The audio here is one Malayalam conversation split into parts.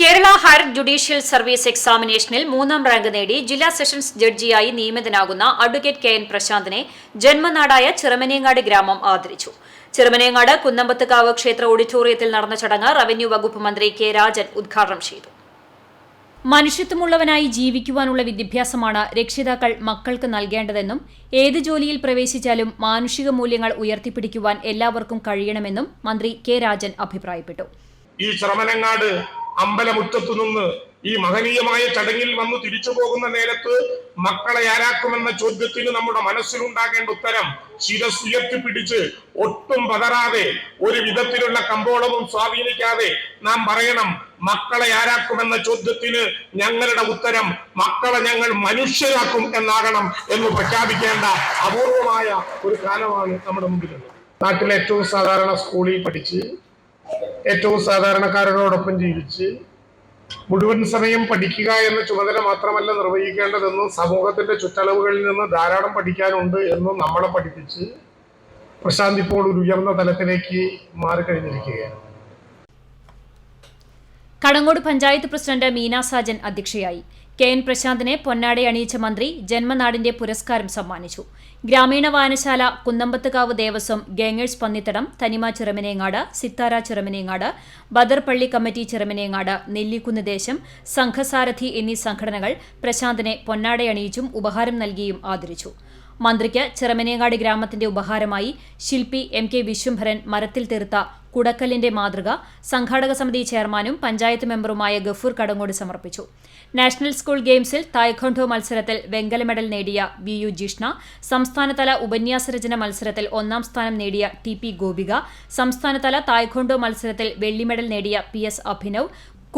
കേരള ഹയർ ജുഡീഷ്യൽ സർവീസ് എക്സാമിനേഷനിൽ മൂന്നാം റാങ്ക് നേടി ജില്ലാ സെഷൻസ് ജഡ്ജിയായി നിയമിതനാകുന്ന അഡ്വക്കേറ്റ് കെ എൻ പ്രശാന്തിനെ ജന്മനാടായ ചിറമനേങ്ങാട് ഗ്രാമം ആദരിച്ചു. ചിറമനേങ്ങാട് കുന്നമ്പത്തുകാവ് ക്ഷേത്ര ഓഡിറ്റോറിയത്തിൽ നടന്ന ചടങ്ങ് റവന്യൂ വകുപ്പ് മന്ത്രി കെ രാജൻ ഉദ്ഘാടനം ചെയ്തു. മനുഷ്യത്വമുള്ളവനായി ജീവിക്കുവാനുള്ള വിദ്യാഭ്യാസമാണ് രക്ഷിതാക്കൾ മക്കൾക്ക് നൽകേണ്ടതെന്നും ഏത് ജോലിയിൽ പ്രവേശിച്ചാലും മാനുഷിക മൂല്യങ്ങൾ ഉയർത്തിപ്പിടിക്കുവാൻ എല്ലാവർക്കും കഴിയണമെന്നും മന്ത്രി കെ രാജൻ അഭിപ്രായപ്പെട്ടു. ഈ ശ്രമനങ്ങാട് അമ്പലമുറ്റത്തു നിന്ന് ഈ മഹനീയമായ ചടങ്ങിൽ വന്ന് തിരിച്ചു പോകുന്ന നേരത്ത് മക്കളെ ആരാക്കുമെന്ന ചോദ്യത്തിന് നമ്മുടെ മനസ്സിലുണ്ടാകേണ്ട ഉത്തരം ശിരസ് ഉയർത്തിപ്പിടിച്ച് ഒട്ടും പതറാതെ ഒരു വിധത്തിലുള്ള കമ്പോളവും സ്വാധീനിക്കാതെ നാം പറയണം മക്കളെ ആരാക്കുമെന്ന ചോദ്യത്തിന് ഞങ്ങളുടെ ഉത്തരം മക്കളെ ഞങ്ങൾ മനുഷ്യരാക്കും എന്നാകണം എന്ന് പ്രഖ്യാപിക്കേണ്ട അപൂർവമായ ഒരു കാലമാണ് നമ്മുടെ മുമ്പിലുള്ളത്. നാട്ടിലെ ഏറ്റവും സാധാരണ സ്കൂളിൽ പഠിച്ച് ഏറ്റവും സാധാരണക്കാരനോടൊപ്പം ജീവിച്ച് മുഴുവൻ സമയം പഠിക്കുക എന്ന ചുമതല മാത്രമല്ല നിർവഹിക്കേണ്ടതെന്നും സമൂഹത്തിന്റെ ചുറ്റളവുകളിൽ നിന്ന് ധാരാളം പഠിക്കാനുണ്ട് എന്നും നമ്മളെ പഠിപ്പിച്ച് പ്രശാന്ത് ഇപ്പോൾ ഒരു ഉയർന്ന തലത്തിലേക്ക് മാറിക്കഴിഞ്ഞിരിക്കുകയാണ്. കടങ്ങോട് പഞ്ചായത്ത് പ്രസിഡന്റ് മീന സാജൻ അധ്യക്ഷയായി. കെ എൻ പ്രശാന്തിനെ പൊന്നാടെ അണിയിച്ച മന്ത്രി ജന്മനാടിന്റെ പുരസ്കാരം സമ്മാനിച്ചു. ഗ്രാമീണ വായനശാല കുന്നമ്പത്തുകാവ് ദേവസ്വം ഗേങ്ങേഴ്സ് പന്നിത്തടം തനിമ ചിറമനേങ്ങാട് സിത്താര ചിറമനേങ്ങാട് ബദർപള്ളി കമ്മിറ്റി ചിറമനേങ്ങാട് നെല്ലിക്കുന്ന് ദേശം സംഘസാരഥി എന്നീ സംഘടനകൾ പ്രശാന്തിനെ പൊന്നാടെ അണിയിച്ചും ഉപഹാരം നൽകിയും ആദരിച്ചു. മന്ത്രിക്ക് ചിറമനേങ്ങാട് ഗ്രാമത്തിന്റെ ഉപഹാരമായി ശില്പി എം കെ വിശ്വംഭരൻ മരത്തിൽ തീർത്ത കുടക്കല്ലിന്റെ മാതൃക സംഘാടക സമിതി ചെയർമാനും പഞ്ചായത്ത് മെമ്പറുമായ ഗഫൂർ കടങ്ങോട് സമർപ്പിച്ചു. നാഷണൽ സ്കൂൾ ഗെയിംസിൽ തായ്ഖോണ്ടോ മത്സരത്തിൽ വെങ്കല മെഡൽ നേടിയ വി യു ജിഷ്ണ സംസ്ഥാനതല ഉപന്യാസ രചന മത്സരത്തിൽ ഒന്നാം സ്ഥാനം നേടിയ ടി പി ഗോപിക സംസ്ഥാനതല തായ്ഖോണ്ടോ മത്സരത്തിൽ വെള്ളി മെഡൽ നേടിയ P S Abhinav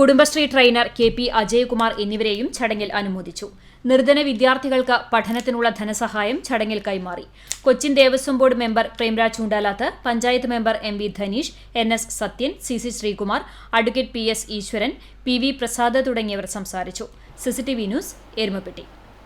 Kudumbashree trainer K P Ajayakumar എന്നിവരെയും ചടങ്ങിൽ അനുമോദിച്ചു. നിർധന വിദ്യാർത്ഥികൾക്ക് പഠനത്തിനുള്ള ധനസഹായം ചടങ്ങിൽ കൈമാറി. Cochin Devaswom board member Premraj Choondalath panchayat member M V Dhaneesh N S Sathyan C C Sreekumar advocate P S Eswaran P V Prasad തുടങ്ങിയവർ സംസാരിച്ചു. CCTV news Erumapetty.